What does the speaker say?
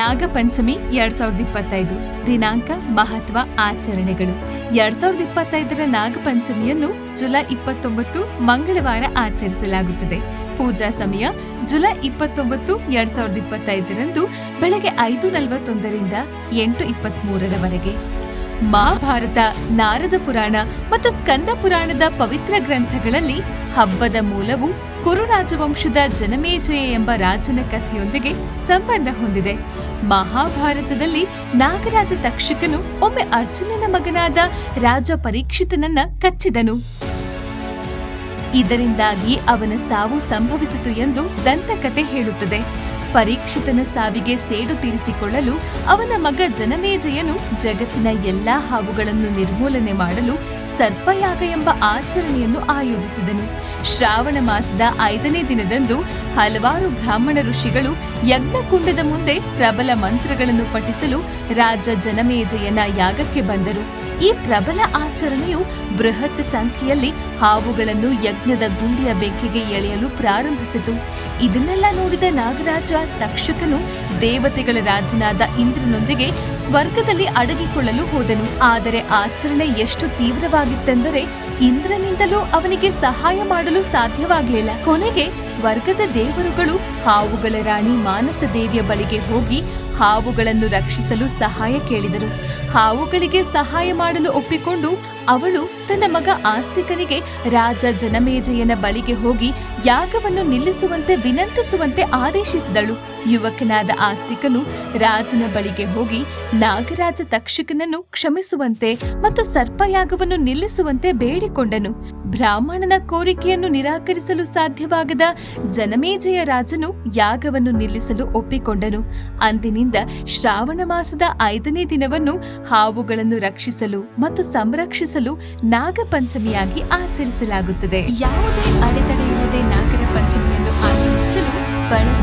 ನಾಗಪಂಚಮಿ ಎರಡ್ ಸಾವಿರದ ಇಪ್ಪತ್ತೈದು. ದಿನಾಂಕ, ಮಹತ್ವ, ಆಚರಣೆಗಳು. ಎರಡ್ ಸಾವಿರದ ಇಪ್ಪತ್ತೈದರ ನಾಗಪಂಚಮಿಯನ್ನು ಜುಲೈ ಇಪ್ಪತ್ತೊಂಬತ್ತು ಮಂಗಳವಾರ ಆಚರಿಸಲಾಗುತ್ತದೆ. ಪೂಜಾ ಸಮಯ, ಜುಲೈ ಇಪ್ಪತ್ತೊಂಬತ್ತು, ಎರಡ್ ಸಾವಿರದ ಇಪ್ಪತ್ತೈದರಂದು ಬೆಳಗ್ಗೆ ಐದು ನಲವತ್ತೊಂದರಿಂದ ಎಂಟು ಇಪ್ಪತ್ಮೂರರವರೆಗೆ. ಮಹಾಭಾರತ, ನಾರದ ಪುರಾಣ ಮತ್ತು ಸ್ಕಂದ ಪುರಾಣದ ಪವಿತ್ರ ಗ್ರಂಥಗಳಲ್ಲಿ ಹಬ್ಬದ ಮೂಲವು ಕುರು ರಾಜವಂಶದ ಜನಮೇಜಯ ಎಂಬ ರಾಜನ ಕಥೆಯೊಂದಿಗೆ ಸಂಬಂಧ ಹೊಂದಿದೆ. ಮಹಾಭಾರತದಲ್ಲಿ ನಾಗರಾಜ ತಕ್ಷಕನು ಒಮ್ಮೆ ಅರ್ಜುನನ ಮಗನಾದ ರಾಜ ಪರೀಕ್ಷಿತನನ್ನ ಕಚ್ಚಿದನು. ಇದರಿಂದಾಗಿ ಅವನ ಸಾವು ಸಂಭವಿಸಿತು ಎಂದು ದಂತಕತೆ ಹೇಳುತ್ತದೆ. ಪರೀಕ್ಷಿತನ ಸಾವಿಗೆ ಸೇಡು ತೀರಿಸಿಕೊಳ್ಳಲು ಅವನ ಮಗ ಜನಮೇಜಯನು ಜಗತ್ತಿನ ಎಲ್ಲಾ ಹಾವುಗಳನ್ನು ನಿರ್ಮೂಲನೆ ಮಾಡಲು ಸರ್ಪಯಾಗ ಎಂಬ ಆಚರಣೆಯನ್ನು ಆಯೋಜಿಸಿದನು. ಶ್ರಾವಣ ಮಾಸದ ಐದನೇ ದಿನದಂದು ಹಲವಾರು ಬ್ರಾಹ್ಮಣ ಋಷಿಗಳು ಯಜ್ಞಕುಂಡದ ಮುಂದೆ ಪ್ರಬಲ ಮಂತ್ರಗಳನ್ನು ಪಠಿಸಲು ರಾಜ ಜನಮೇಜಯನ ಯಾಗಕ್ಕೆ ಬಂದರು. ಈ ಪ್ರಬಲ ಆಚರಣೆಯು ಬೃಹತ್ ಸಂಖ್ಯೆಯಲ್ಲಿ ಹಾವುಗಳನ್ನು ಯಜ್ಞದ ಗುಂಡಿಯ ಬೆಂಕಿಗೆ ಎಳೆಯಲು ಪ್ರಾರಂಭಿಸಿತು. ಇದನ್ನೆಲ್ಲ ನೋಡಿದ ನಾಗರಾಜ ತಕ್ಷಕನು ದೇವತೆಗಳ ರಾಜನಾದ ಇಂದ್ರನೊಂದಿಗೆ ಸ್ವರ್ಗದಲ್ಲಿ ಅಡಗಿಕೊಳ್ಳಲು ಹೋದನು. ಆದರೆ ಆಚರಣೆ ಎಷ್ಟು ತೀವ್ರವಾಗಿತ್ತೆಂದರೆ ಇಂದ್ರನಿಂದಲೂ ಅವನಿಗೆ ಸಹಾಯ ಮಾಡಲು ಸಾಧ್ಯವಾಗಲಿಲ್ಲ. ಕೊನೆಗೆ ಸ್ವರ್ಗದ ದೇವರುಗಳು ಹಾವುಗಳ ರಾಣಿ ಮಾನಸ ದೇವಿಯ ಬಳಿಗೆ ಹೋಗಿ ಹಾವುಗಳನ್ನು ರಕ್ಷಿಸಲು ಸಹಾಯ ಕೇಳಿದರು. ಹಾವುಗಳಿಗೆ ಸಹಾಯ ಮಾಡಲು ಒಪ್ಪಿಕೊಂಡು ಅವಳು ತನ್ನ ಮಗ ಆಸ್ತಿಕನಿಗೆ ರಾಜ ಜನಮೇಜಯನ ಬಳಿಗೆ ಹೋಗಿ ಯಾಗವನ್ನು ನಿಲ್ಲಿಸುವಂತೆ ವಿನಂತಿಸುವಂತೆ ಆದೇಶಿಸಿದಳು. ಯುವಕನಾದ ಆಸ್ತಿಕನು ರಾಜನ ಬಳಿಗೆ ಹೋಗಿ ನಾಗರಾಜ ತಕ್ಷಕನನ್ನು ಕ್ಷಮಿಸುವಂತೆ ಮತ್ತು ಸರ್ಪಯಾಗವನ್ನು ನಿಲ್ಲಿಸುವಂತೆ ಬೇಡಿಕೊಂಡನು. ಬ್ರಾಹ್ಮಣನ ಕೋರಿಕೆಯನ್ನು ನಿರಾಕರಿಸಲು ಸಾಧ್ಯವಾಗದ ಜನಮೇಜಯ ರಾಜನು ಯಾಗವನ್ನು ನಿಲ್ಲಿಸಲು ಒಪ್ಪಿಕೊಂಡನು. ಅಂದಿನಿಂದ ಶ್ರಾವಣ ಮಾಸದ ಐದನೇ ದಿನವನ್ನು ಹಾವುಗಳನ್ನು ರಕ್ಷಿಸಲು ಮತ್ತು ಸಂರಕ್ಷಿಸಲು ನಾಗಪಂಚಮಿಯಾಗಿ ಆಚರಿಸಲಾಗುತ್ತದೆ. ಯಾವುದೇ ಅಡೆತಡೆಯಿಲ್ಲದೆ ನಾಗರ ಪಂಚಮಿಯನ್ನು ಆಚರಿಸಲು ಬಳಸಿ